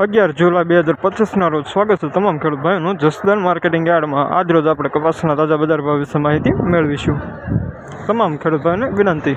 અગિયાર જુલાઈ બે હજાર પચીસના રોજ સ્વાગત છે તમામ ખેડૂત ભાઈઓનું જસદાન માર્કેટિંગ યાર્ડમાં આજ રોજ આપણે કપાસના તાજા બજાર ભાવ વિશે માહિતી મેળવીશું. તમામ ખેડૂત ભાઈઓને વિનંતી.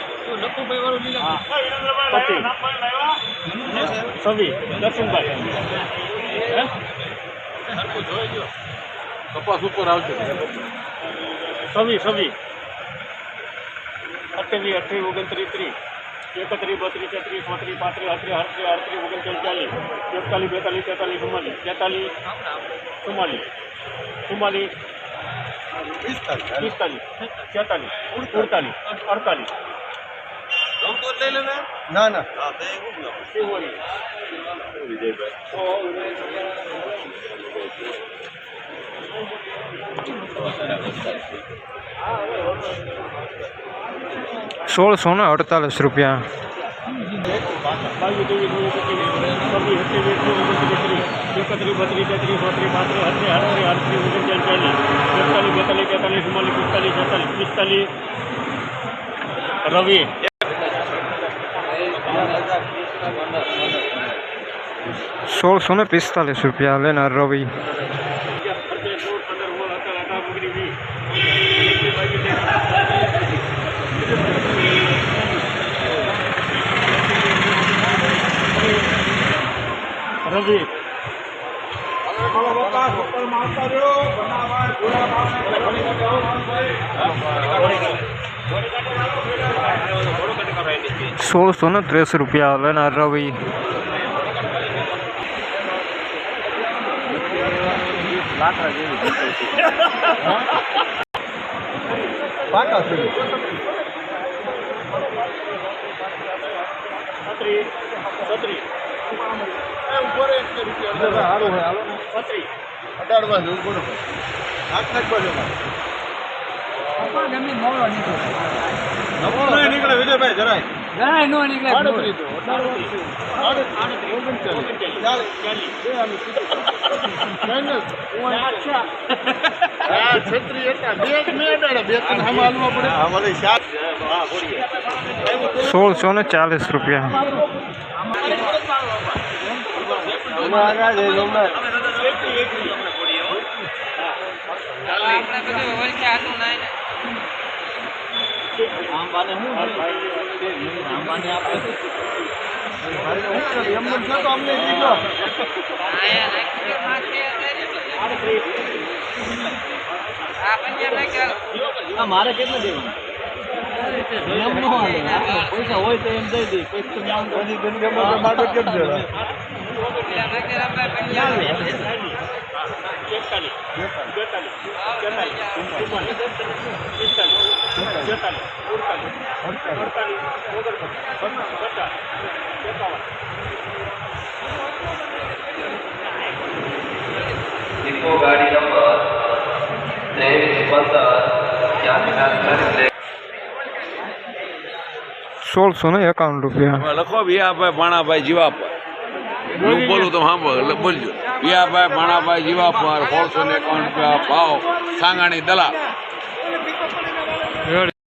લીલા કપાસ ઉપર આવશે સવી સવી અઠ્યાવીસ અઠ્યાવીસ ઓગણત્રીસ ત્રીસ એકત્રીસ બત્રીસ તેત્રીસ ચોત્રીસ પાંત્રીસ અઠત્રીસ અડત્રીસ અડત્રીસ ઓગણચાલીસ ચાલીસ એકતાલીસ બેતાલીસ તેતાલીસ ચુમ્માલીસ તેતાલીસ ચુમ્માલીસ ચુમ્માલીસ પિસ્તાલીસ પિસ્તાલીસ છેતાલીસ અડતાલીસ અડતાલીસ ના ના. સોળસો ને અડતાલીસ રૂપિયા બાવીસ ત્રેવીસ ચોવીસ પચીસ છવ્વીસ સત્યાવીસ અઠ્યાવીસ એકત્રીસ બત્રીસ તેત્રીસ ચોત્રીસ પાંત્રીસ અડત્રીસ અડત્રીસ ઓગણચાલીસ ચાલીસ એકતાલીસ બેતાલીસ ચુમ્માલીસ પિસ્તાલીસ છેતાલીસ પિસ્તાલીસ રવિ. સોળસો ને પિસ્તાલીસ રૂપિયા લેનાર રવિ. રવિ. સોળસો ને ત્રીસ રૂપિયા લેનાર રવિ. નીકળે વિજયભાઈ જરાય આડત્રીસ. આડત્રીસ, ઓગણચાલીસ. ચાલીસ. બે આનું સીધું. ફાઇનલ. આ છત્રી સોળસો ને ચાલીસ રૂપિયા એમને છે તો અમને દીકરો. મારે કેટલા દેવાનું? આપણે પૈસા હોય તો એમ દઈ દઈ માટે કેમ છે એકતાલીસ બેતાલીસ તેતાલીસ ચુમ્માલીસ પિસ્તાલીસ છેતાલીસ અડતાલીસ અડતાલીસ ઓગણપચાસ પચાસ એકાવન ડિપો ગાડી નંબર ત્રેવીસ પંદર ત્યાંથી સોળસો ને એકાવન રૂપિયા. લખો વિયાભાઈ ભાણાભાઈ જીવાપર હું બોલું તો સાંભળો, એટલે બોલજો. વિયાભાઈ ભાણાભાઈ જીવાપર સોળસો ને એકાવન રૂપિયા ભાવ, સાંગાણી દલાલ.